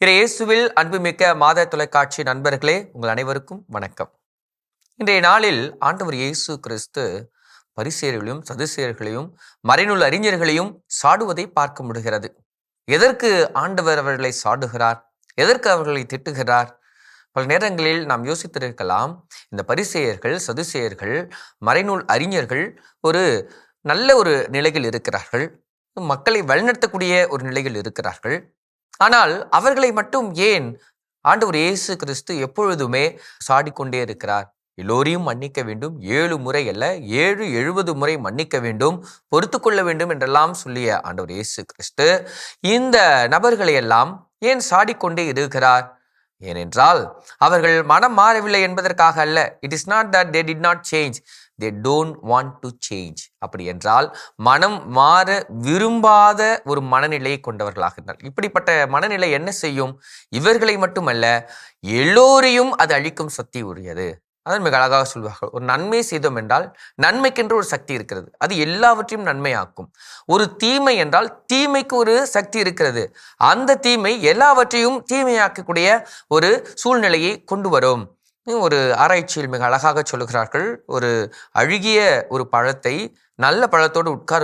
இறை இயேசுவில் அன்புமிக்க மாத தொலைக்காட்சி நண்பர்களே உங்கள் அனைவருக்கும் வணக்கம். இன்றைய நாளில் ஆண்டவர் இயேசு கிறிஸ்து பரிசேர்களையும் சதுசேர்களையும் மறைநூல் அறிஞர்களையும் சாடுவதை பார்க்க முடிகிறது. எதற்கு ஆண்டவர் அவர்களை சாடுகிறார்? எதற்கு அவர்களை திட்டுகிறார்? பல நேரங்களில் நாம் யோசித்திருக்கலாம் இந்த பரிசேயர்கள் சதுசேயர்கள் மறைநூல் அறிஞர்கள் ஒரு நல்ல ஒரு நிலையில் இருக்கிறார்கள். மக்களை வழிநடத்தக்கூடிய ஒரு நிலையில் இருக்கிறார்கள். ஆனால் அவர்களை மட்டும் ஏன் ஆண்டவர் இயேசு கிறிஸ்து எப்பொழுதுமே சாடிக்கொண்டே இருக்கிறார்? எல்லோரையும் மன்னிக்க வேண்டும். ஏழு முறை அல்ல ஏழு எழுபது முறை மன்னிக்க வேண்டும் பொறுத்து கொள்ள வேண்டும் என்றெல்லாம் சொல்லிய ஆண்டவர் இயேசு கிறிஸ்து இந்த நபர்களை எல்லாம் ஏன் சாடிக்கொண்டே இருக்கிறார்? ஏனென்றால் அவர்கள் மனம் மாறவில்லை என்பதற்காக அல்ல. It is not that they did not change they don't want to change அப்படி என்றால் மனம் மாற விரும்பாத ஒரு மனநிலையை கொண்டவர்களாக இருந்தார் இப்படிப்பட்ட மனநிலை என்ன செய்யும்? இவர்களை மட்டுமல்ல எல்லோரையும் அது அழிக்கும் சக்தி உரியது. அதான் மிக அழகாக சொல்வார்கள். ஒரு நன்மை செய்தோம் என்றால் நன்மைக்கென்று ஒரு சக்தி இருக்கிறது. அது எல்லாவற்றையும் நன்மையாக்கும். ஒரு தீமை என்றால் தீமைக்கு ஒரு சக்தி இருக்கிறது. அந்த தீமை எல்லாவற்றையும் தீமையாக்கக்கூடிய ஒரு சூழ்நிலையை கொண்டு வரும். ஒரு ஆராய்ச்சியில் மிக அழகாக சொல்லுகிறார்கள். ஒரு அழுகிய ஒரு பழத்தை நல்ல பழத்தோடு உட்கார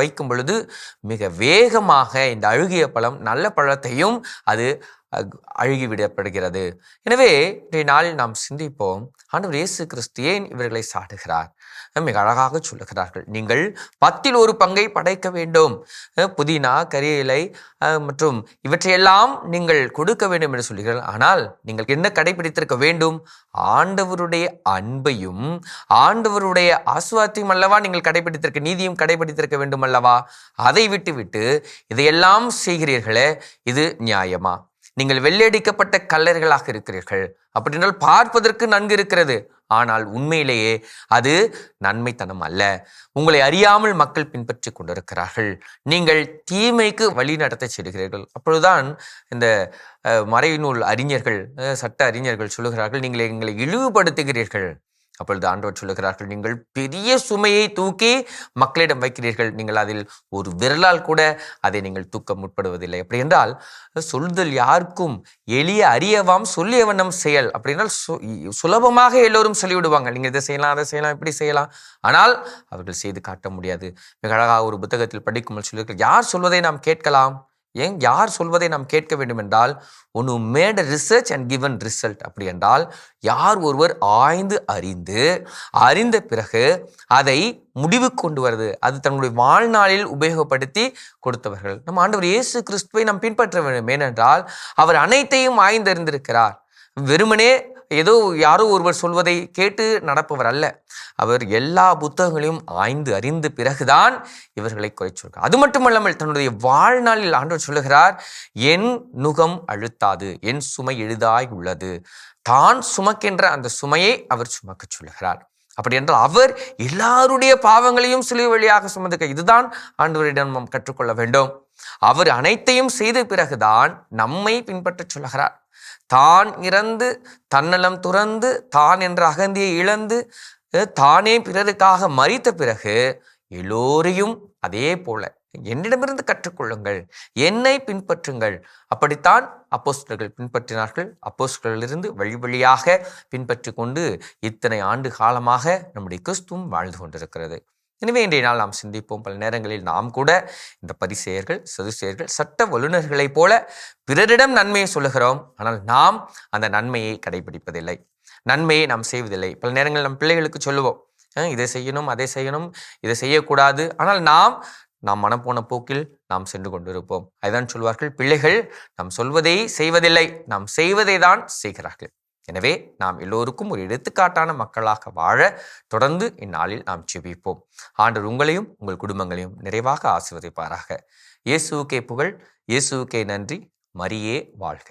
வைக்கும் பொழுது மிக வேகமாக இந்த அழுகிய பழம் நல்ல பழத்தையும் அது அழுகிவிடப்படுகிறது எனவே இன்றைய நாளில் நாம் சிந்திப்போம் ஆண்டவர் இயேசு கிறிஸ்து ஏன் இவர்களை சாடுகிறார்? மிக அழகாக சொல்லுகிறார்கள். நீங்கள் பத்தில் ஒரு பங்கை படைக்க வேண்டும். புதினா கரியலை மற்றும் இவற்றையெல்லாம் நீங்கள் கொடுக்க வேண்டும் என்று சொல்லுகிறார்கள். ஆனால் நீங்கள் என்ன கடைபிடித்திருக்க வேண்டும்? ஆண்டவருடைய அன்பையும் ஆண்டவருடைய ஆசுவாத்தையும் அல்லவா நீங்கள் கடைபிடித்திருக்க நீதியும் கடைபிடித்திருக்க வேண்டும் அல்லவா அதை விட்டுவிட்டு இதையெல்லாம் செய்கிறீர்களே இது நியாயமா? நீங்கள் வெள்ளையடிக்கப்பட்ட கல்லர்களாக இருக்கிறீர்கள். அப்படின்றால் பார்ப்பதற்கு நன்கு இருக்கிறது. ஆனால் உண்மையிலேயே அது நன்மைத்தனம் அல்ல. உங்களை அறியாமல் மக்கள் பின்பற்றி கொண்டிருக்கிறார்கள். நீங்கள் தீமைக்கு வழி நடத்த செல்கிறீர்கள் அப்பொழுதுதான் இந்த மறைநூல் அறிஞர்கள் சட்ட அறிஞர்கள் சொல்லுகிறார்கள் நீங்கள் எங்களை இழிவுபடுத்துகிறீர்கள். அப்பொழுது ஆண்டவர் சொல்லுகிறார்கள் நீங்கள் பெரிய சுமையை தூக்கி மக்களிடம் வைக்கிறீர்கள். நீங்கள் அதில் ஒரு விரலால் கூட அதை நீங்கள் தூக்க முற்படுவதில்லை. அப்படி என்றால் சொல்தல் யாருக்கும் எளிய அறியவாம் சொல்லிய வண்ணம் செயல். அப்படின்னால் சுலபமாக எல்லோரும் சொல்லிவிடுவாங்க. நீங்கள் இதை செய்யலாம் அதை செய்யலாம் இப்படி செய்யலாம். ஆனால் அவர்கள் செய்து காட்ட முடியாது. மிக அழகாக ஒரு புத்தகத்தில் படிக்கும்போது சொல்லியிருக்கள் யார் சொல்வதை நாம் கேட்கலாம்? ஏன் யார் சொல்வதை நாம் கேட்க வேண்டும் என்றால் ஒன்று made research and given result அப்படி என்றால் யார் ஒருவர் ஆய்ந்து அறிந்து அறிந்த பிறகு அதை முடிவு கொண்டு வருது அது தன்னுடைய வாழ்நாளில் உபயோகப்படுத்தி கொடுத்தவர்கள். நம்ம ஆண்டவர் இயேசு கிறிஸ்துவை நாம் பின்பற்ற வேண்டும். ஏனென்றால் அவர் அனைத்தையும் ஆய்ந்தறிந்திருக்கிறார். வெறுமனே ஏதோ யாரோ ஒருவர் சொல்வதை கேட்டு நடப்பவர் அல்ல. அவர் எல்லா புத்தகங்களையும் ஆய்ந்து அறிந்து பிறகுதான் இவர்களை குறை சொல்கிறார். அது மட்டுமல்லாமல் தன்னுடைய வாழ்நாளில் ஆண்டவர் சொல்லுகிறார் என் நுகம் அழுத்தாது என் சுமை எழுதாய் உள்ளது. தான் சுமக்கின்ற அந்த சுமையை அவர் சுமக்க சொல்லுகிறார். அப்படி என்றால் அவர் எல்லாருடைய பாவங்களையும் சிலுவை வழியாக சுமந்துக்க இதுதான் ஆண்டவரிடம் நாம் கற்றுக்கொள்ள வேண்டும். அவர் அனைத்தையும் செய்த பிறகுதான் நம்மை பின்பற்ற சொல்லுகிறார். தான் இறந்து தன்னலம் துறந்து தான் என்ற அகந்தியை இழந்து தானே பிறருக்காக மறித்த பிறகு எல்லோரையும் அதே போல என்னிடமிருந்து கற்றுக்கொள்ளுங்கள் என்னை பின்பற்றுங்கள். அப்படித்தான் அப்போஸ்டர்கள் பின்பற்றினார்கள். அப்போஸ்டர்களிலிருந்து வழி வழியாக பின்பற்றி கொண்டு இத்தனை ஆண்டு காலமாக நம்முடைய கிறிஸ்துவும் வாழ்ந்து கொண்டிருக்கிறது. எனவே இன்றைய நாள் நாம் சிந்திப்போம். பல நேரங்களில் நாம் கூட இந்த பரிசெயர்கள் சதுசெயர்கள் சட்ட வல்லுநர்களைப் போல பிறரிடம் நன்மையை சொல்லுகிறோம். ஆனால் நாம் அந்த நன்மையை கடைபிடிப்பதில்லை நன்மையை நாம் செய்வதில்லை. பல நேரங்களில் நம் பிள்ளைகளுக்கு சொல்லுவோம் இதை செய்யணும் அதை செய்யணும் இதை செய்யக்கூடாது. ஆனால் நாம் நாம் மனப்போன போக்கில் நாம் சென்று கொண்டிருப்போம். அதுதான் சொல்வார்கள் பிள்ளைகள் நாம் சொல்வதை செய்வதில்லை நாம் செய்வதை தான் செய்கிறார்கள். எனவே நாம் எல்லோருக்கும் ஒரு எடுத்துக்காட்டான மக்களாக வாழ தொடர்ந்து இந்நாளில் நாம் செபிப்போம் ஆண்டர் உங்களையும் உங்கள் குடும்பங்களையும் நிறைவாக ஆசிர்வதிப்பாராக. இயேசுக்கே புகழ் இயேசுக்கே நன்றி மரியே வாழ்க.